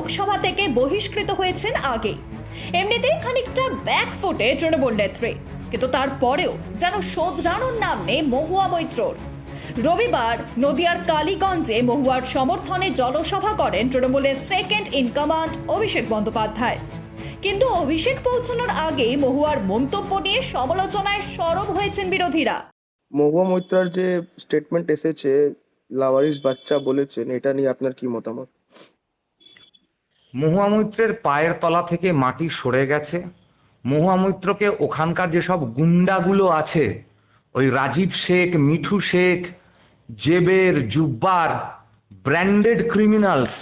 লোকসভা থেকে বহিষ্কৃত হয়েছেন আগে। এমনিতেই খানিকটা ব্যাকফুটে তৃণমূল নেত্রী। কিন্তু তারপরেও যেন শোধরানোর নাম নেই মহুয়া মৈত্রর। রবিবার নদিয়ার কালীগঞ্জে মহুয়ার সমর্থনে জনসভা করেন তৃণমূলের second in command Abhishek Bandyopadhyay. কিন্তু অভিষেক পৌঁছানোর আগেই মহুয়ার মন্তব্য নিয়ে সমালোচনায় সরব হয়েছেন বিরোধীরা। মহুয়া মৈত্রার যে স্টেটমেন্ট এসেছে, লাওয়ারিস বাচ্চা বলেছেন, এটা নিয়ে আপনার কি মতামত? মহুয়া মৈত্রের পায়ের তলা থেকে মাটি সরে গেছে। মহুয়া মৈত্রকে ওখানকার যেসব গুন্ডাগুলো আছে, ওই রাজীব শেখ, মিঠু শেখ, জেবের, জুব্বার, ব্র্যান্ডেড ক্রিমিনালস,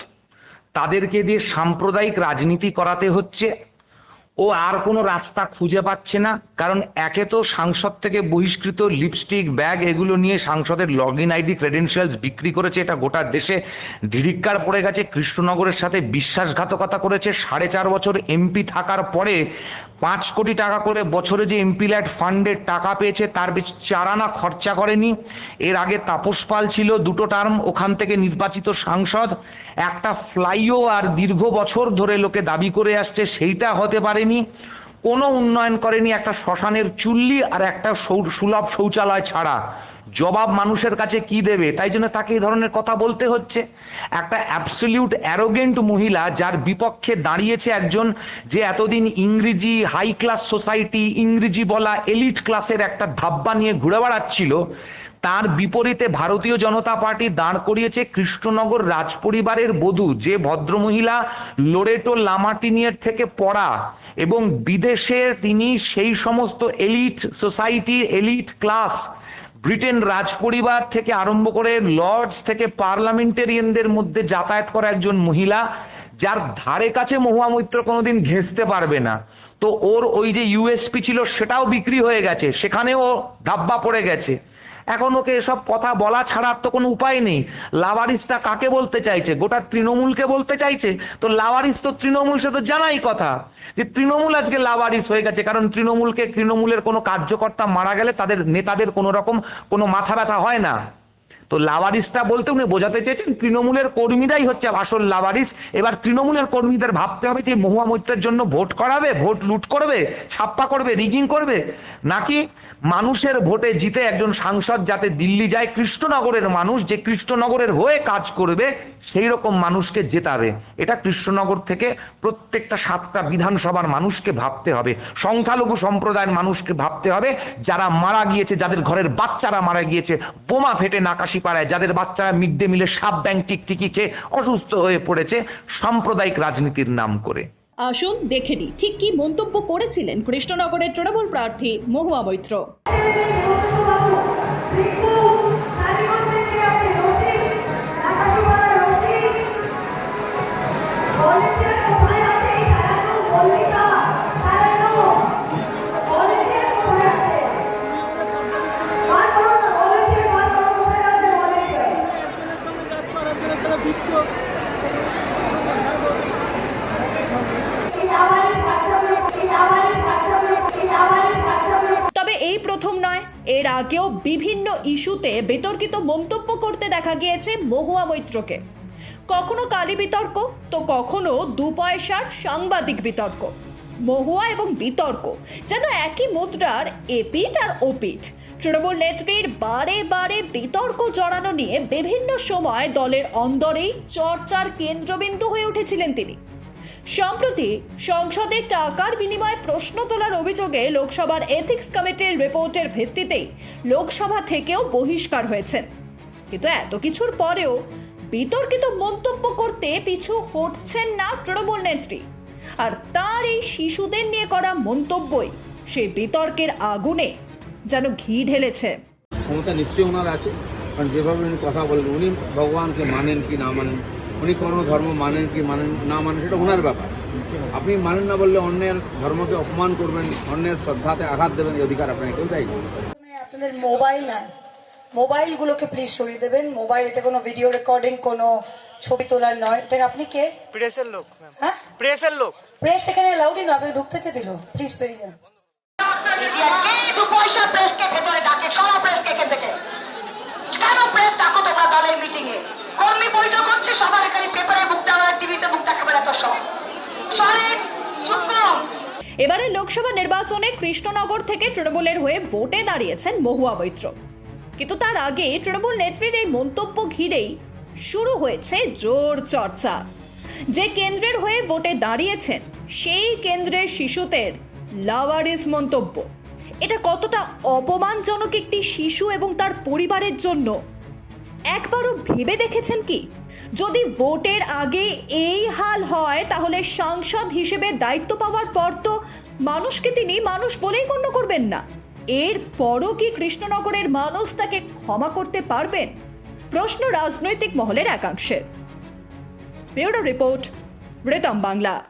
তাদেরকে দিয়ে সাম্প্রদায়িক রাজনীতি করাতে হচ্ছে। ও আর কোনো রাস্তা খুঁজে পাচ্ছে না, কারণ একে তো সাংসদ থেকে বহিষ্কৃত লিপস্টিক ব্যাগ এগুলো নিয়ে সাংসদের লগ ইন আইডি ক্রেডেনশিয়ালস বিক্রি করেছে, এটা গোটা দেশে ধিরিক্কার পড়ে গেছে, কৃষ্ণনগরের সাথে বিশ্বাসঘাতকতা করেছে, সাড়ে চার বছর এমপি থাকার পরে পাঁচ কোটি টাকা করে বছরে যে এমপি ল্যাট ফান্ডের টাকা পেয়েছে, তার বেশ চারানা খরচা করেনি। এর আগে তাপস পাল ছিল, দুটো টার্ম ওখান থেকে নির্বাচিত সাংসদ, একটা ফ্লাইওভার দীর্ঘ বছর ধরে লোকে দাবি করে আসছে, সেইটা হতে পারেনি। কোনো উন্নয়ন করেনি, একটা শ্মশানের চুল্লি আর একটা সুলভ শৌচালয় ছাড়া। জবাব মানুষের কাছে কি দেবে? তাই জন্য তাকে এই ধরনের কথা বলতে হচ্ছে। একটা অ্যাবসলিউট অ্যারোগেন্ট মহিলা যার বিপক্ষে দাঁড়িয়েছে একজন যে এতদিন ইংরেজি হাই ক্লাস সোসাইটি ইংরেজি বলা এলিট ক্লাসের একটা ধাব্বা নিয়ে ঘুরে বেড়াচ্ছিল তার বিপরীতে ভারতীয় জনতা পার্টি দাঁড় করিয়েছে কৃষ্ণনগর রাজপরিবারের বধূ, যে ভদ্রমহিলা লোরেটো লামাটিনিয়ের থেকে পড়া। এবং বিদেশে তিনি সেই সমস্ত এলিট সোসাইটির এলিট ক্লাস। ব্রিটেন রাজপরিবার থেকে আরম্ভ করে লর্ডস থেকে পার্লামেন্টেরিয়ানদের মধ্যে যাতায়াত করা একজন মহিলা, যার ধারে কাছে মহুয়া মৈত্র কোনোদিন ঘেঁচতে পারবে না। তো ওর ওই যে ইউএসপি ছিল, সেটাও বিক্রি হয়ে গেছে। সেখানেও ধাব্বা পড়ে গেছে। এখন ওকে এসব কথা বলা ছাড়ার তো কোনো উপায় নেই। লাভারিসটা কাকে বলতে চাইছে? গোটা তৃণমূলকে বলতে চাইছে? তো লাভারিস তো তৃণমূল, সে তো জানাই কথা যে তৃণমূল আজকে লাভারিস হয়ে গেছে, কারণ তৃণমূলকে, তৃণমূলের কোনো কার্যকর্তা মারা গেলে তাদের নেতাদের কোনো রকম কোনো মাথা ব্যথা হয় না। তো লাভারিসটা বলতে উনি বোঝাতে চেয়েছেন, তৃণমূলের কর্মীরাই হচ্ছে আসল লাভারিস এবার তৃণমূলের কর্মীদের ভাবতে হবে যে মহুয়া মৈত্রের জন্য ভোট করাবে, ভোট লুট করবে, ছাপ্পা করবে, রিগিং করবে। নাকি মানুষের ভোটে জিতে একজন সাংসদ যাতে দিল্লি যায়, কৃষ্ণনগরের মানুষ যে কৃষ্ণনগরের হয়ে কাজ করবে সেই রকম মানুষকে জেতাবে। এটা কৃষ্ণনগর থেকে প্রত্যেকটা সাতটা বিধানসভার মানুষকে ভাবতে হবে। সংখ্যালঘু সম্প্রদায়ের মানুষকে ভাবতে হবে, যারা মারা গিয়েছে, যাদের ঘরের বাচ্চারা মারা গিয়েছে, বোমা ফেটে নাকাশি পাড়ায় যাদের বাচ্চারা মিড ডে মিলে সাপ ব্যাংক টিকটিকি খেয়ে অসুস্থ হয়ে পড়েছে সাম্প্রদায়িক রাজনীতির নাম করে। আসুন দেখে নিই ঠিক কি মন্তব্য করেছিলেন কৃষ্ণনগরের তৃণমূল প্রার্থী মহুয়া মৈত্র? তবে এই প্রথম নয়, এর আগেও বিভিন্ন ইস্যুতে বিতর্কিত মন্তব্য করতে দেখা গিয়েছে মহুয়া মৈত্রকে। কখনো কালী বিতর্ক, তো কখনো দু পয়সার সাংবাদিক বিতর্ক। মহুয়া এবং বিতর্ক, যেন একই মুদ্রার এপিট আর ওপিট তৃণমূল নেত্রীর বারে বারে বিতর্ক জড়ানো নিয়ে বিভিন্ন সময় দলের অন্দরেই চর্চার কেন্দ্রবিন্দু হয়ে উঠেছিলেন তিনি। সম্প্রতি সংসদে টাকার বিনিময়ে প্রশ্ন তোলার অভিযোগে লোকসভার এথিক্স কমিটির রিপোর্টের ভিত্তিতেই লোকসভা থেকেও বহিষ্কার হয়েছেন। কিন্তু এত কিছুর পরেও বিতর্কিত মন্তব্য করতে পিছু হটছেন না তৃণমূল নেত্রী। আর তার এই শিশুদের নিয়ে করা মন্তব্যই সেই বিতর্কের আগুনে যেন ঘি ঢেলেছে। ক্ষমতা নিশ্চয়ই ওনার আছে কারণ যেভাবে উনি কথা বলেন উনি ভগবানকে মানেন কি না মানেন উনি কোনো ধর্ম মানেন কি মানেন না মানেন সেটা ওনার ব্যাপার। আপনি মানেন না বললে অন্যের ধর্মকে অপমান করবেন অন্যের শ্রদ্ধাতে আঘাত দেবেন এই অধিকার আপনাকে কেউ দেয় আপনাদের মোবাইল নাই মোবাইলগুলোকে প্লিজ সরিয়ে দেবেন। মোবাইল এটা কোনো ভিডিও রেকর্ডিং কোনো ছবি তোলার নয়। এটা আপনি কে? প্রেসের লোক হ্যাঁ? প্রেসের লোক। প্রেস এখানে লাউডই না আপনি ঢুকতে কে দিল। প্লিজ বেরিয়ে যান। এবারে লোকসভা নির্বাচনে কৃষ্ণনগর থেকে তৃণমূলের হয়ে ভোটে দাঁড়িয়েছেন মহুয়া মৈত্র কিন্তু তার আগে তৃণমূল নেত্রীর এই মন্তব্য ঘিরেই শুরু হয়েছে জোর চর্চা। যে কেন্দ্রের হয়ে ভোটে দাঁড়িয়েছেন, সেই কেন্দ্রের শিশুদের লাওয়ারিস মন্তব্য। এটা কতটা অপমানজনক একটি শিশু এবং তার পরিবারের জন্য? একবারও ভেবে দেখেছেন কি? যদি ভোটের আগে এই হাল হয়, তাহলে সাংসদ হিসেবে দায়িত্ব পাওয়ার পর তো মানুষকে তিনি মানুষ বলেই গণ্য করবেন না। এর পরও কি কৃষ্ণনগরের মানুষ তাকে ক্ষমা করতে পারবেন? প্রশ্ন রাজনৈতিক মহলের একাংশের। রিপোর্ট, রিতম বাংলা।